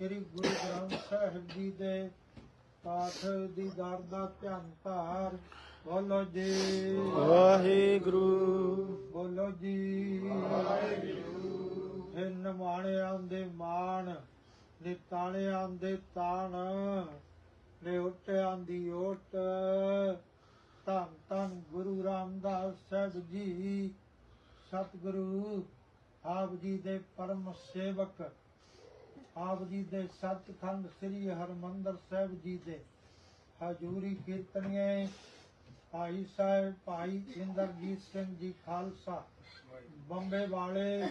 ਸ੍ਰੀ ਗੁਰੂ ਗ੍ਰੰਥ ਸਾਹਿਬ ਜੀ ਦੇ ਪਾਠ ਦੀ ਦਰ ਦਾ ਧਿਆਨ ਧਾਰ। ਬੋਲੋ ਜੀ। ਵਾਹਿਗੁਰੂ। ਬੋਲੋ ਜੀ। ਵਾਹਿਗੁਰੂ ਹੈ ਨਿਮਾਣਿਆਂ ਦੇ ਮਾਣ ਨੇ ਤਾਣਿਆਂ ਦੇ ਤਾਣ ਨੇ ਉੱਟਿਆਂ ਦੀ ਓਟ। ਧੰਨ ਧੰਨ ਗੁਰੂ ਰਾਮਦਾਸ ਸਾਹਿਬ ਜੀ ਸਤਿਗੁਰੂ ਆਪ ਜੀ ਦੇ ਪਰਮ ਸੇਵਕ ਆਪ ਜੀ ਦੇ ਸਤਖੰਡ ਸ੍ਰੀ ਹਰਮੰਦਰ ਸਾਹਿਬ ਜੀ ਦੇ ਹਜੂਰੀ ਕੀਰਤਨੀਏ ਭਾਈ ਸਾਹਿਬ, ਭਾਈ ਇੰਦਰਜੀਤ ਸਿੰਘ ਜੀ ਖਾਲਸਾ, ਬੰਬੇ ਵਾਲੇ,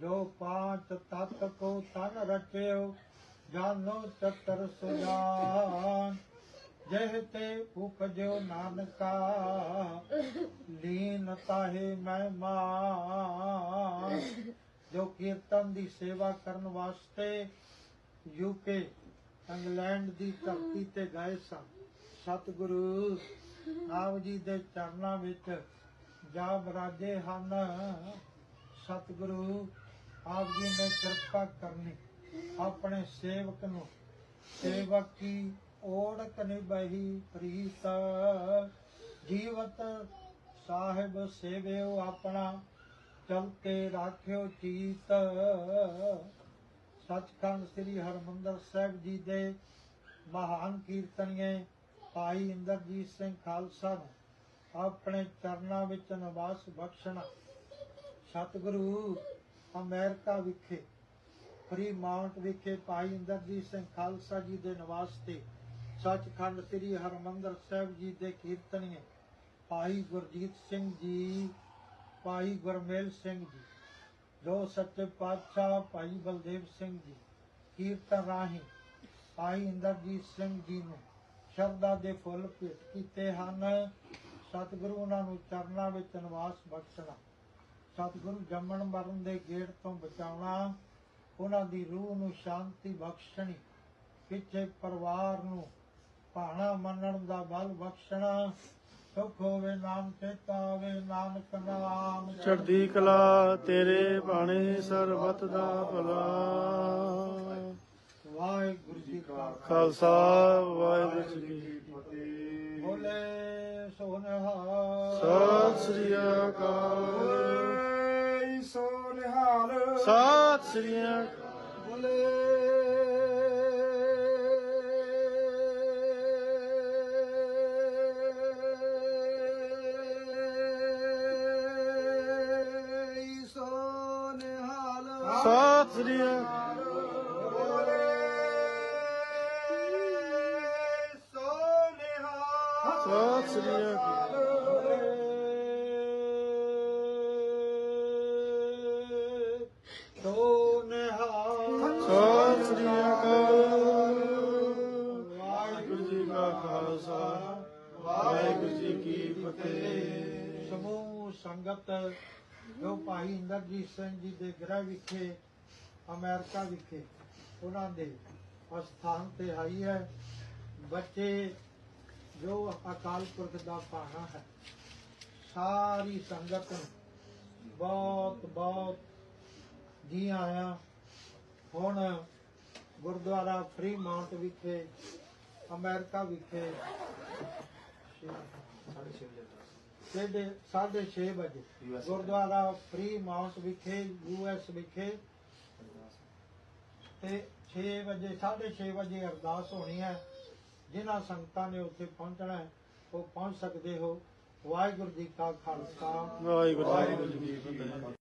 ਜੋ ਪਾਂਚ ਤਤ ਕੋ ਤਨ ਰਚਿਓ, ਜਾਨੋ ਚਤਰ ਸੁਜਾਨ, ਜਹ ਤੇ ਉਪਜੋ ਨਾਨਕਾ, ਲੀਨ ਤਾਹੇ ਮਹਿਮਾ ਕੀਰਤਨ ਦੀ ਸੇਵਾ ਕਰਨ ਵਾਸਤੇ ਯੂਕੇ ਇੰਗਲੈਂਡ ਦੀ ਧਰਤੀ ਤੇ ਗਏ ਸਨ ਸਤਿਗੁਰੂ ਆਪ ਜੀ ਦੇ ਚਰਨਾਂ ਵਿੱਚ ਜਾ ਬਰਾਜੇ ਹਨ। ਸਤਿਗੁਰੂ ਆਪ ਜੀ ਨੇ ਕਿਰਪਾ ਕਰਨੀ, ਆਪਣੇ ਸੇਵਕ ਨੂੰ। ਸੇਵਕ ਕੀ ਓੜਕ ਨਿਭਹੀ ਪ੍ਰੀਤ। ਜੀਵਤ ਸਾਹਿਬ ਸੇਵਿਓ ਆਪਣਾ। ਚਲ ਕੇ ਰਾਖਿਓ ਚੀਤ ਸੱਚਖੰਡ ਸ੍ਰੀ ਹਰਮੰਦਰ ਸਾਹਿਬ ਜੀ ਦੇ ਮਹਾਨ ਕੀਰਤਨੀਏ ਭਾਈ ਇੰਦਰਜੀਤ ਸਿੰਘ ਖਾਲਸਾ ਨੂੰ ਆਪਣੇ ਚਰਨਾਂ ਵਿੱਚ ਨਿਵਾਸ ਬਖਸ਼ਣਾ। ਸਤਿਗੁਰੂ ਅਮਰੀਕਾ ਵਿਖੇ, ਫਰੀ ਮਾਉਂਟ ਵਿਖੇ ਭਾਈ ਇੰਦਰਜੀਤ ਸਿੰਘ ਖਾਲਸਾ ਜੀ ਦੇ ਨਿਵਾਸ ਤੇ ਸੱਚਖੰਡ ਸ੍ਰੀ ਹਰਮੰਦਰ ਸਾਹਿਬ ਜੀ ਦੇ ਕੀਰਤਨੀਏ ਭਾਈ ਗੁਰਜੀਤ ਸਿੰਘ ਜੀ ਭਾਈ ਗੁਰਮੇਲ ਸਿੰਘ ਜੀ, ਜੋ ਸੱਚੇ ਪਾਤਸ਼ਾਹ ਭਾਈ ਬਲਦੇਵ ਸਿੰਘ ਜੀ, ਕੀਰਤਨ ਰਾਹੀਂ ਭਾਈ ਇੰਦਰਜੀਤ ਸਿੰਘ ਜੀ ਨੂੰ ਸ਼ਰਧਾ ਦੇ ਫੁੱਲ ਭੇਟ ਕੀਤੇ ਹਨ। ਸਤਿਗੁਰੂ ਉਹਨਾਂ ਨੂੰ ਚਰਨਾਂ ਵਿੱਚ ਨਿਵਾਸ ਬਖਸ਼ਣਾ, ਸਤਿਗੁਰੂ ਜੰਮਣ ਮਰਨ ਦੇ ਗੇੜ ਤੋਂ ਬਚਾਉਣਾ, ਉਹਨਾਂ ਦੀ ਰੂਹ ਨੂੰ ਸ਼ਾਂਤੀ ਬਖਸ਼ਣੀ, ਪਿੱਛੇ ਪਰਿਵਾਰ ਨੂੰ ਭਾਣਾ ਮੰਨਣ ਦਾ ਬਲ ਬਖਸ਼ਣਾ ਸੁਖ ਹੋਵੇ ਨਾਮ ਚੇਤਾ ਆਵੇ ਨਾਨਕ ਨਾਮ। ਚੜ੍ਹਦੀ ਕਲਾ ਤੇਰੇ ਬਾਣੇ ਸਰਬਤ ਦਾ ਭਲਾ। ਵਾਹਿਗੁਰੂ ਜੀ ਕਾ ਖਾਲਸਾ ਵਾਹਿਗੁਰੂ ਜੀ ਕੀ ਫਤਿਹ। ਬੋਲੇ ਸੋਨਹਾ ਸਤਿ ਸ੍ਰੀ ਅਕਾਲ। ਨਿਹਾਲ ਸਤਿ ਸ੍ਰੀ ਅਕਾਲ। ਬੋਲੇ ਸ੍ਰੀ ਅਕਾਲ ਬੋਲੇ ਸੋ ਸਤਿ ਸ੍ਰੀ ਅਕਾਲ, ਵਾਹਿਗੁਰੂ ਜੀ ਕਾ ਖਾਲਸਾ, ਵਾਹਿਗੁਰੂ ਜੀ ਕੀ ਫਤਿਹ। ਸਮੂਹ ਸੰਗਤ, ਜੋ ਭਾਈ ਇੰਦਰਜੀਤ ਸਿੰਘ ਜੀ ਦੇ ਗ੍ਰਹਿ ਵਿਖੇ ਅਮਰੀਕਾ ਵਿਖੇ ਉਹਨਾਂ ਦੇ ਅਸਥਾਨ ਤੇ ਆਈ ਹੈ। ਬੱਚੇ ਜੋ ਅਕਾਲ ਪੁਰਖ ਦਾ ਭਾਣਾ ਹੈ, ਸਾਰੀ ਸੰਗਤ ਨੂੰ ਬਹੁਤ ਬਹੁਤ ਜੀ ਆਇਆਂ। ਹੁਣ ਗੁਰਦੁਆਰਾ ਫਰੀ ਮਾਉਂਟ ਵਿਖੇ, ਅਮਰੀਕਾ ਵਿਖੇ ਸਾਢੇ ਸਾਢੇ ਛੇ ਵਜੇ, ਗੁਰਦੁਆਰਾ ਫ੍ਰੀ ਮਾਉਂਟ ਵਿਖੇ ਯੂਐਸ ਵਿਖੇ ਤੇ 6 ਵਜੇ 6:30 ਵਜੇ ਅਰਦਾਸ ਹੋਣੀ ਹੈ। ਜਿਨ੍ਹਾਂ ਸੰਗਤਾਂ ਨੇ ਉੱਥੇ ਪਹੁੰਚਣਾ ਹੈ, ਉਹ ਪਹੁੰਚ ਸਕਦੇ ਹੋ। ਵਾਹਿਗੁਰੂ ਜੀ ਕਾ ਖਾਲਸਾ। ਵਾਹਿਗੁਰੂ ਜੀ ਕੀ ਫਤਿਹ।